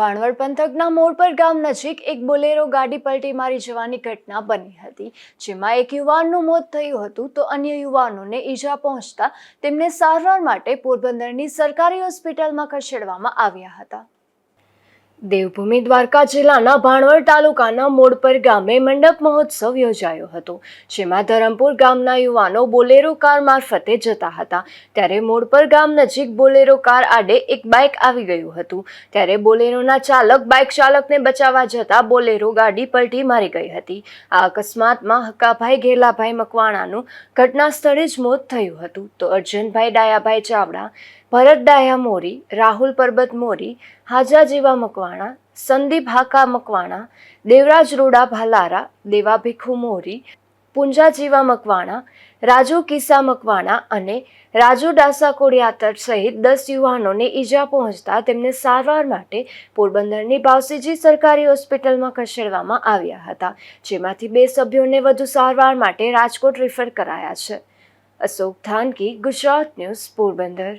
ભાણવડ પંથકના મોરપર ગામ નજીક એક બોલેરો ગાડી પલટી મારી જવાની ઘટના બની હતી. જેમાં એક યુવાનનું મોત થયું હતું તો અન્ય યુવાનોને ઈજા પહોંચતા તેમને સારવાર માટે પોરબંદરની સરકારી હોસ્પિટલમાં ખસેડવામાં આવ્યા હતા. દેવભૂમિ દ્વારકા જિલ્લાના ભાણવડ તાલુકાના મોડપર ગામે મંડપ મહોત્સવ યોજાયો હતો, જેમાં ધરમપુર ગામના યુવાનો બોલેરો કાર મારફતે જતા હતા. ત્યારે મોડપર ગામ નજીક બોલેરો કાર આડે એક બાઇક આવી ગયું હતું. ત્યારે બોલેરોના ચાલક બાઇક ચાલકને બચાવવા જતા બોલેરો ગાડી પલટી મારી ગઈ હતી. આ અકસ્માતમાં હક્કાભાઈ, ઘેલાભાઈ મકવાણાનું ઘટના સ્થળે જ મોત થયું હતું. તો અર્જનભાઈ, ડાયાભાઈ ચાવડા ભરત ડાયા મોરી, રાહુલ પરબત મોરી, હાજા જેવા મકવાણા, સંદીપ હાકા મકવાણા, દેવરાજ રોડા ભાલારા, દેવા ભીખુ મોરી, પુંજા જીવા મકવાણા, રાજુ કિસ્સા મકવાણા અને રાજુ ડાસા કોડિયાતર સહિત દસ યુવાનોને ઈજા પહોંચતા તેમને સારવાર માટે પોરબંદરની ભાવસીજી સરકારી હોસ્પિટલમાં ખસેડવામાં આવ્યા હતા, જેમાંથી બે સભ્યોને વધુ સારવાર માટે રાજકોટ રિફર કરાયા છે. અશોક થાનકી ગુજરાત ન્યૂઝ, પોરબંદર.